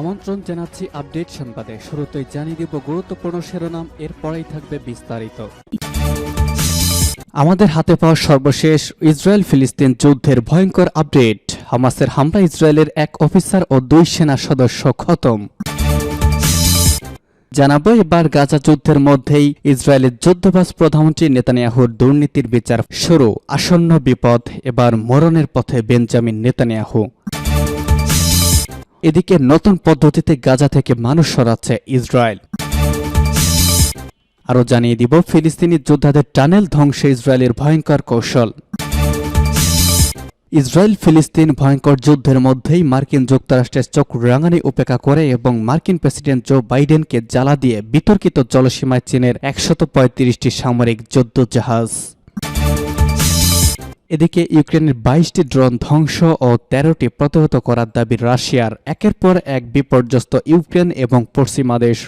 আমন্ত্রণ জানাচ্ছি আপডেট সংবাদে। শুরুতেই জানিয়ে দিব গুরুত্বপূর্ণ শিরোনাম, এরপরেই থাকবে বিস্তারিত। আমাদের হাতে পাওয়া সর্বশেষ ইসরায়েল ফিলিস্তিন যুদ্ধের ভয়ঙ্কর আপডেট। হামাসের হামলা ইসরায়েলের এক অফিসার ও দুই সেনা সদস্য খতম। জানাব, এবার গাজা যুদ্ধের মধ্যেই ইসরায়েলের যুদ্ধবাস প্রধানমন্ত্রী নেতানিয়াহুর দুর্নীতির বিচার শুরু। আসন্ন বিপদ, এবার মরণের পথে বেঞ্জামিন নেতানিয়াহু। এদিকে নতুন পদ্ধতিতে গাজা থেকে মানুষ সরাচ্ছে ইসরায়েল। আরও জানিয়ে দিব, ফিলিস্তিনি যোদ্ধাদের টানেল ধ্বংসে ইসরায়েলের ভয়ঙ্কর কৌশল। ইসরায়েল ফিলিস্তিন ভয়ঙ্কর যুদ্ধের মধ্যেই মার্কিন যুক্তরাষ্ট্রের চোখ রাঙানি উপেক্ষা করে এবং মার্কিন প্রেসিডেন্ট জো বাইডেনকে জ্বালা দিয়ে বিতর্কিত জলসীমায় চীনের একশত পঁয়ত্রিশটি সামরিক যুদ্ধ জাহাজ এদিকে ইউক্রেনের বাইশটি ড্রোন ধ্বংস ও তেরোটি প্রতিহত করার দাবি রাশিয়ার। একের পর এক বিপর্যস্ত ইউক্রেন এবং পশ্চিমা দেশ।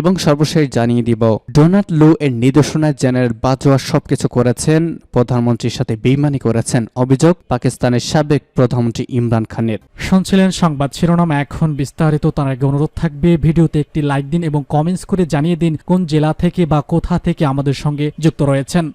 এবং সর্বশেষ জানিয়ে দিব, ডোনাল্ড লু এর নির্দেশনায় জেনারেল বাজওয়া সবকিছু করেছেন, প্রধানমন্ত্রীর সাথে বেইমানি করেছেন অভিযোগ পাকিস্তানের সাবেক প্রধানমন্ত্রী ইমরান খানের। শুনছিলেন সংবাদ শিরোনাম, এখন বিস্তারিত তার আগে অনুরোধ থাকবে, ভিডিওতে একটি লাইক দিন এবং কমেন্টস করে জানিয়ে দিন কোন জেলা থেকে বা কোথা থেকে আমাদের সঙ্গে যুক্ত রয়েছেন।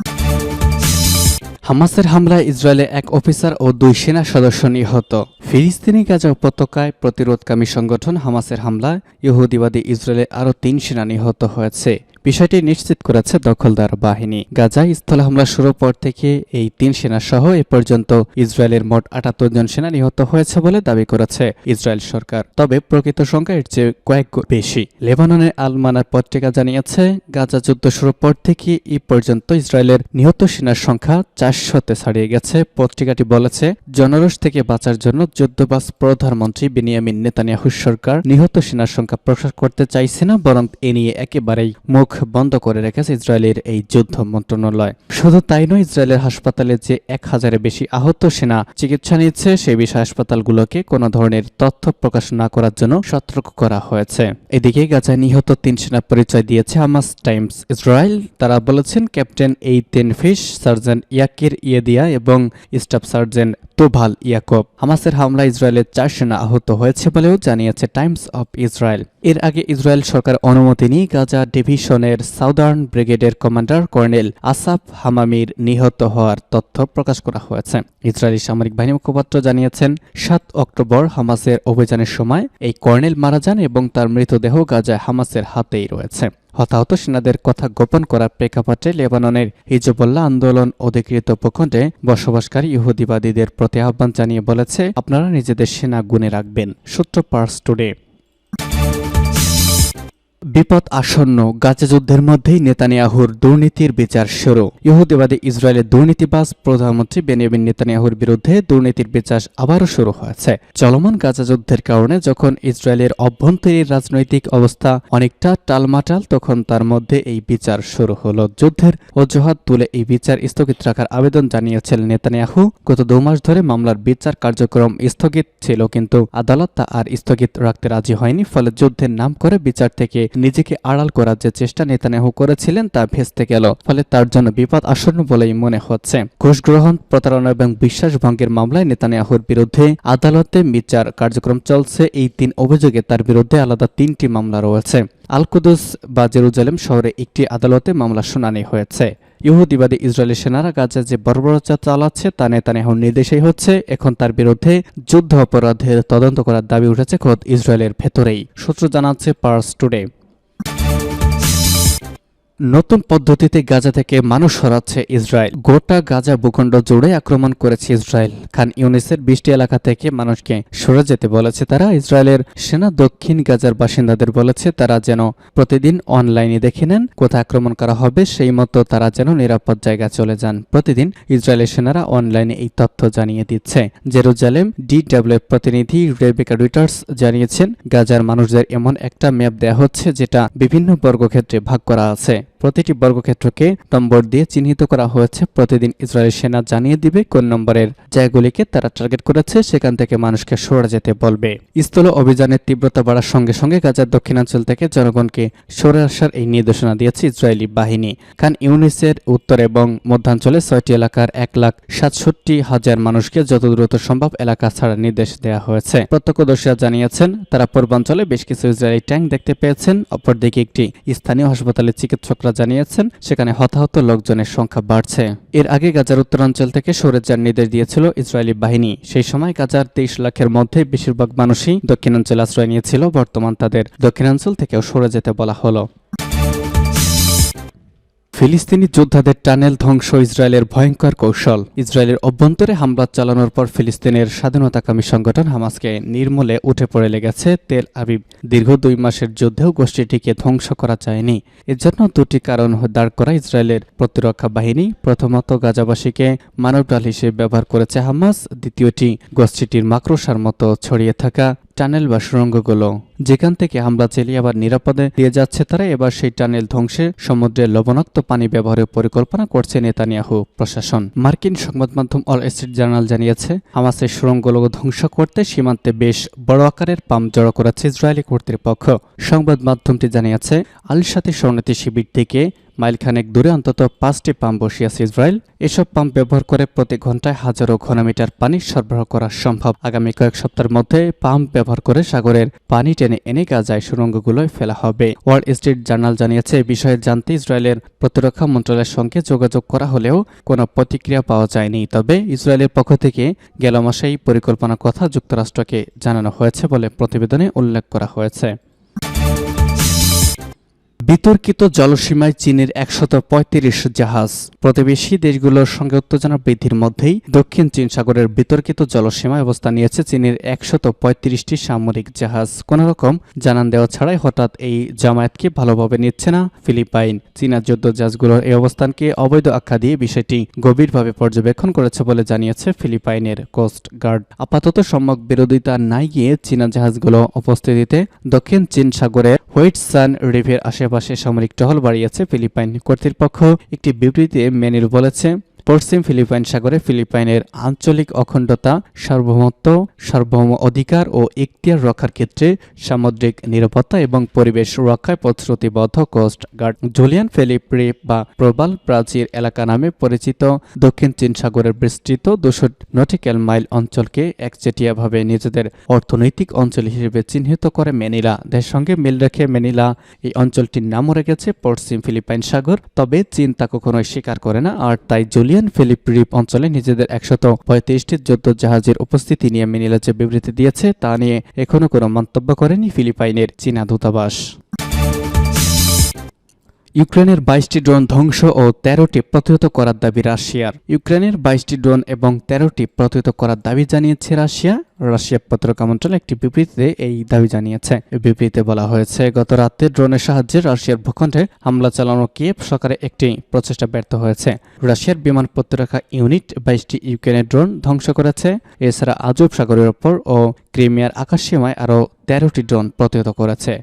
হামাসের হামলায় ইসরায়েলে এক অফিসার ও দুই সেনা সদস্য নিহত। ফিলিস্তিনি গাজা উপত্যকায় প্রতিরোধকামী সংগঠন হামাসের হামলায় ইহুদিবাদী ইসরায়েলে আরও তিন সেনা নিহত হয়েছে। বিষয়টি নিশ্চিত করেছে দখলদার বাহিনী। গাজায় স্থল হামলা শুরুর পর থেকে এই তিন সেনা সহ এ পর্যন্ত ইসরায়েলের মোট আটাত্তর জন সেনা নিহত হয়েছে বলে দাবি করেছে ইসরায়েল সরকার। তবে প্রকৃত সংখ্যা এর চেয়ে কয়েক বেশি। লেবাননের আলমানার পত্রিকা জানিয়েছে, গাজা যুদ্ধ শুরুর পর থেকে এই পর্যন্ত ইসরায়েলের নিহত সেনার সংখ্যা চারশোতে ছাড়িয়ে গেছে। পত্রিকাটি বলেছে, জনরোষ থেকে বাঁচার জন্য যুদ্ধবাস প্রধানমন্ত্রী বেনিয়ামিন নেতানিয়াহু সরকার নিহত সেনার সংখ্যা প্রকাশ করতে চাইছে না, বরং এ নিয়ে একেবারেই মুখ বন্ধ করে রেখেছে ইসরায়েলের এই যুদ্ধ মন্ত্রণালয়। শুধু তাই নয়, ইসরায়েলের হাসপাতালে যে এক হাজারের বেশি আহত সেনা চিকিৎসা নিচ্ছে সেই বিষয়ে হাসপাতালগুলোকে কোনো ধরনের তথ্য প্রকাশ না করার জন্য সতর্ক করা হয়েছে। এদিকে গাজায় নিহত তিন সেনা পরিচয় দিয়েছে হামাস টাইমস। ইসরায়েল, তারা বলেছেন, ক্যাপ্টেন এই তিন ফিশ, সার্জেন্ট ইয়াকির ইয়েদিয়া এবং স্টাফ সার্জেন্ট তোভাল ইয়াকব। হামাসের হামলা ইসরায়েলের চার সেনা আহত হয়েছে বলেও জানিয়েছে টাইমস অফ ইসরায়েল। এর আগে ইসরায়েল সরকার অনুমতি নিয়ে গাজা ডিভিশনের সাউদার্ন ব্রিগেডের কমান্ডার কর্নেল আসাফ হামামির নিহত হওয়ার তথ্য প্রকাশ করা হয়েছে। ইসরায়েলি সামরিক বাহিনী মুখপাত্র জানিয়েছেন, সাত অক্টোবর হামাসের অভিযানের সময় এই কর্নেল মারা যান এবং তার মৃতদেহ গাজায় হামাসের হাতেই রয়েছে। হতাহত সেনাদের কথা গোপন করার প্রেক্ষাপটে লেবাননের হিজবুল্লাহ আন্দোলন অধিকৃত ভূখণ্ডে বসবাসকারী ইহুদিবাদীদের প্রতি আহ্বান জানিয়ে বলেছে, আপনারা নিজেদের সেনা গুনে রাখবেন। সূত্র পার্স টুডে। বিপদ আসন্ন গাজা যুদ্ধের মধ্যেই নেতানিয়াহুর দুর্নীতির বিচার শুরু। ইহুদিবাদী ইসরায়েলের দুর্নীতিবাজ প্রধানমন্ত্রী বেনিয়ামিন নেতানিয়াহুর বিরুদ্ধে দুর্নীতির বিচার আবারও শুরু হয়েছে। চলমান গাজা যুদ্ধের কারণে যখন ইসরায়েলের অভ্যন্তরীণ রাজনৈতিক অবস্থা অনেকটা টালমাটাল, তখন তার মধ্যে এই বিচার শুরু হলো। যুদ্ধের অজুহাত তুলে এই বিচার স্থগিত রাখার আবেদন জানিয়েছিলেন নেতানিয়াহু। গত দু মাস ধরে মামলার বিচার কার্যক্রম স্থগিত ছিল, কিন্তু আদালত তা আর স্থগিত রাখতে রাজি হয়নি, ফলে যুদ্ধের নাম করে বিচার থেকে নিজেকে আড়াল করার যে চেষ্টা নেতানিয়াহু করেছিলেন তা ভেস্তে গেল, ফলে তার জন্য বিপদ আসন্ন বলেই মনে হচ্ছে। ঘুষ গ্রহণ, প্রতারণা এবং বিশ্বাসভঙ্গের মামলায় নেতানিয়াহুর বিরুদ্ধে আদালতে বিচার কার্যক্রম চলছে। এই তিন অভিযোগে তার বিরুদ্ধে আলাদা তিনটি মামলা রয়েছে। আলকুদুস বা জেরুজালেম শহরে একটি আদালতে মামলা শুনানি হয়েছে। ইহুদিবাদী ইসরায়েলি সেনারা গাজা যে বর্বরতা চালাচ্ছে তা নেতানিয়াহুর নির্দেশেই হচ্ছে। এখন তার বিরুদ্ধে যুদ্ধ অপরাধের তদন্ত করার দাবি উঠেছে খোদ ইসরায়েলের ভেতরেই। সূত্র জানাচ্ছে পার্স টুডে নতুন পদ্ধতিতে গাজা থেকে মানুষ সরাচ্ছে ইসরায়েল। গোটা গাজা ভূখণ্ড জুড়ে আক্রমণ করেছে ইসরায়েল। খান ইউনিসের বৃষ্টি এলাকা থেকে মানুষকে সরে যেতে বলেছে তারা। ইসরায়েলের সেনা দক্ষিণ গাজার বাসিন্দাদের বলেছে তারা যেন প্রতিদিন অনলাইনে দেখে নেন কোথায় আক্রমণ করা হবে, সেই মতো তারা যেন নিরাপদ জায়গা চলে যান। প্রতিদিন ইসরায়েলের সেনারা অনলাইনে এই তথ্য জানিয়ে দিচ্ছে। জেরুজালেম ডিডব্লিউ প্রতিনিধি রেবেকা রিটার্স জানিয়েছেন, গাজার মানুষদের এমন একটা ম্যাপ দেওয়া হচ্ছে যেটা বিভিন্ন বর্গক্ষেত্রে ভাগ করা আছে। প্রতিটি বর্গক্ষেত্রকে নম্বর দিয়ে চিহ্নিত করা হয়েছে। প্রতিদিন ইসরায়েলি সেনা জানিয়ে দিবে কোন নম্বরের জায়গাগুলিকে তারা টার্গেট করেছে, সেখান থেকে মানুষকে সরে যেতে বলবে। স্থল অভিযানের তীব্রতা বাড়ার সঙ্গে সঙ্গে গাজার দক্ষিণাঞ্চল থেকে জনগণকে সরে আসার এই নির্দেশনা দিয়েছে ইসরায়েলি বাহিনী। খান ইউনিসের উত্তর এবং মধ্যাঞ্চলে ছয়টি এলাকার এক লাখ সাতষট্টি হাজার মানুষকে যত দ্রুত সম্ভব এলাকা ছাড়ার নির্দেশ দেওয়া হয়েছে। প্রত্যক্ষদর্শীরা জানিয়েছেন, তারা পূর্বাঞ্চলে বেশ কিছু ইসরায়েলি ট্যাঙ্ক দেখতে পেয়েছেন। অপরদিকে একটি স্থানীয় হাসপাতালে চিকিৎসকরা জানিয়েছেন, সেখানে হতাহত লোকজনের সংখ্যা বাড়ছে। এর আগে গাজার উত্তরাঞ্চল থেকে সরে যাওয়ার নির্দেশ দিয়েছিল ইসরায়েলি বাহিনী। সেই সময় গাজার তেইশ লাখের মধ্যে বেশিরভাগ মানুষই দক্ষিণাঞ্চলে আশ্রয় নিয়েছিল, বর্তমান তাদের দক্ষিণাঞ্চল থেকেও সরে যেতে বলা হলো। ফিলিস্তিনি যোদ্ধাদের টানেল ধ্বংস ইসরায়েলের ভয়ঙ্কর কৌশল। ইসরায়েলের অভ্যন্তরে হামলা চালানোর পর ফিলিস্তিনের স্বাধীনতাকামী সংগঠন হামাসকে নির্মূলে উঠে পড়ে লেগেছে তেল আবিব। দীর্ঘ দুই মাসের যুদ্ধেও গোষ্ঠীটিকে ধ্বংস করা যায়নি। এর জন্য দুটি কারণ দাঁড় করা ইসরায়েলের প্রতিরক্ষা বাহিনী। প্রথমত, গাজাবাসীকে মানবডাল হিসেবে ব্যবহার করেছে হামাস। দ্বিতীয়টি, গোষ্ঠীটির মাকড়সার মতো ছড়িয়ে থাকা টানেল বা সুড়ঙ্গগুলো যেখান থেকে হামলা চালিয়ে আবার নিরাপদে দিয়ে যাচ্ছে তারা, এবার সেই টানেল ধ্বংসে সমুদ্রের লবণাক্ত পানি ব্যবহারের পরিকল্পনা করছে নেতানিয়াহু প্রশাসন। মার্কিন সংবাদ মাধ্যম অল স্ট্রিট জার্নাল জানিয়েছে, হামাসের সুড়ঙ্গগুলো ধ্বংস করতে সীমান্তে বেশ বড় আকারের পাম্প জড়ো করেছে ইসরায়েলি কর্তৃপক্ষ। সংবাদ মাধ্যমটি জানিয়েছে আল সাথে শরণার্থী শিবির থেকে মাইলখানেক দূরে অন্তত পাঁচটি পাম্প বসিয়েছে ইসরায়েল। এসব পাম্প ব্যবহার করে প্রতি ঘন্টায় হাজারো ঘনমিটার পানি সরবরাহ করা সম্ভব। আগামী কয়েক সপ্তাহের মধ্যে পাম্প ব্যবহার করে সাগরের পানি টেনে এনে গাজায় সুড়ঙ্গগুলোয় ফেলা হবে। ওয়ার্ল্ড স্ট্রিট জার্নাল জানিয়েছে বিষয়ে জানতে ইসরায়েলের প্রতিরক্ষা মন্ত্রণালয়ের সঙ্গে যোগাযোগ করা হলেও কোনো প্রতিক্রিয়া পাওয়া যায়নি। তবে ইসরায়েলের পক্ষ থেকে গেল মাসে এই পরিকল্পনার কথা যুক্তরাষ্ট্রকে জানানো হয়েছে বলে প্রতিবেদনে উল্লেখ করা হয়েছে। বিতর্কিত জলসীমায় চীনের একশত পঁয়ত্রিশ জাহাজ। প্রতিবেশী দেশগুলোর সঙ্গে উত্তেজনা বৃদ্ধির মধ্যেই দক্ষিণ চীন সাগরের বিতর্কিত জলসীমায় অবস্থান নিয়েছে চীনের একশত পঁয়ত্রিশটি সামরিক জাহাজ। কোন রকম জানান দেওয়া ছাড়াই হঠাৎ এই জামায়াতকে ভালোভাবে নিচ্ছে না ফিলিপাইন। চীনা যুদ্ধ জাহাজগুলোর এই অবস্থানকে অবৈধ আখ্যা দিয়ে বিষয়টি গভীরভাবে পর্যবেক্ষণ করেছে বলে জানিয়েছে ফিলিপাইনের কোস্ট গার্ড। আপাতত সম্যক বিরোধিতা নাই গিয়ে চীনা জাহাজগুলো উপস্থিতিতে দক্ষিণ চীন সাগরে হোয়াইট সান রিভের আশেপাশে সামরিক টহল বাড়িয়েছে ফিলিপাইন কর্তৃপক্ষ। একটি বিবৃতিতে মেনিল বলেছে পশ্চিম ফিলিপাইন সাগরে ফিলিপাইনের আঞ্চলিক অখণ্ডতা, সার্বভৌমত্ব, সার্বভৌম অধিকার ও এখতিয়ার রক্ষার ক্ষেত্রে সামুদ্রিক নিরাপত্তা এবং পরিবেশ রক্ষায় প্রতিশ্রুতিবদ্ধ coast guard. Julian Felipe reef বা প্রবাল প্রাচীর এলাকা নামে পরিচিত, দক্ষিণ চীন সাগরের বিস্তৃত দুশো নটিক্যাল মাইল অঞ্চলকে একচেটিয়াভাবে নিজেদের অর্থনৈতিক অঞ্চল হিসেবে চিহ্নিত করে মেনিলা দেশের সঙ্গে মিল রেখে মেনিলা এই অঞ্চলটির নামও রেখেছে পশ্চিম ফিলিপাইন সাগর, তবে চীন তা কখনোই স্বীকার করে না, আর তাই জুলিয়ান ফিলিপ রিপ অঞ্চলে নিজেদের একশত পঁয়ত্রিশটি যুদ্ধ জাহাজের উপস্থিতি নিয়ে মেনিলা যে বিবৃতি দিয়েছে, তা নিয়ে এখনও কোনো মন্তব্য করেনি ফিলিপাইনের চীনা দূতাবাস। ইউক্রেনের বাইশটি ড্রোন ধ্বংস ও তেরোটি প্রতিহত করার দাবি রাশিয়ার। ইউক্রেনের বাইশটি ড্রোন এবং তেরোটি প্রতিহত করার দাবি জানিয়েছে রাশিয়া। রাশিয়া পত্রিকা মন্ত্রণালয় একটি বিবৃতিতে এই দাবি জানিয়েছে। বিবৃতিতে বলা হয়েছে, গত রাতে ড্রোনের সাহায্যে রাশিয়ার ভূখণ্ডে হামলা চালানো কিয়েভ সরকারের একটি প্রচেষ্টা ব্যর্থ হয়েছে। রাশিয়ার বিমান প্রতিরক্ষা ইউনিট বাইশটি ইউক্রেনের ড্রোন ধ্বংস করেছে। এছাড়া আজব সাগরের ওপর ও ক্রিমিয়ার আকাশসীমায় আরও তেরোটি ড্রোন প্রতিহত করেছে।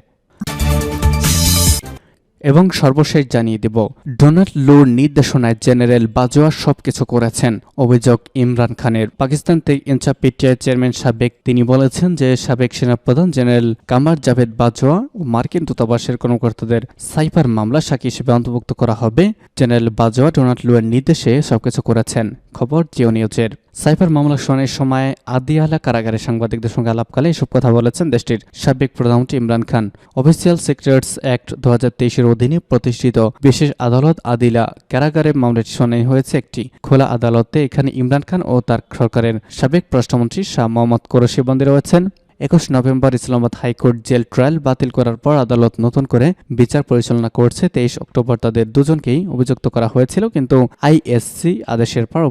এবং সর্বশেষ জানিয়ে দেব, ডোনাল্ড লুর নির্দেশনায় জেনারেল বাজোয়া সবকিছু করেছেন, অভিযোগ ইমরান খানের। পাকিস্তান থেকে ইনসাফ পিটিআই চেয়ারম্যান সাবেক, তিনি বলেছেন যে সাবেক সেনাপ্রধান জেনারেল কামার জাভেদ বাজোয়া ও মার্কিন দূতাবাসের কর্মকর্তাদের সাইবার মামলা সাক্ষী হিসেবে অন্তর্ভুক্ত করা হবে। জেনারেল বাজোয়া ডোনাল্ড লুয়ের নির্দেশে সবকিছু করেছেন। খবর জিও নিউজের। সাইবার মামলা শুনানির সময় আদিয়ালা কারাগারে সাংবাদিকদের সঙ্গে আলাপকালে এসব কথা বলেছেন দেশটির সাবেক প্রধানমন্ত্রী Imran Khan. Official secretaries act দু হাজার অধীনে প্রতিষ্ঠিত বিশেষ আদালত আদিলা কারাগারে মামলাটি শুনানি হয়েছে একটি খোলা আদালতে। এখানে ইমরান খান ও তার সরকারের সাবেক প্রশ্নমন্ত্রী শাহ মোহাম্মদ কোরশি বন্দী রয়েছেন। একুশ November Islamabad high court jail trial বাতিল করার পর আদালত নতুন করে বিচার পরিচালনা করছে। তেইশ অক্টোবর তাদের দুজনকেই অভিযুক্ত করা হয়েছিল, কিন্তু আইএসসি আদেশের পর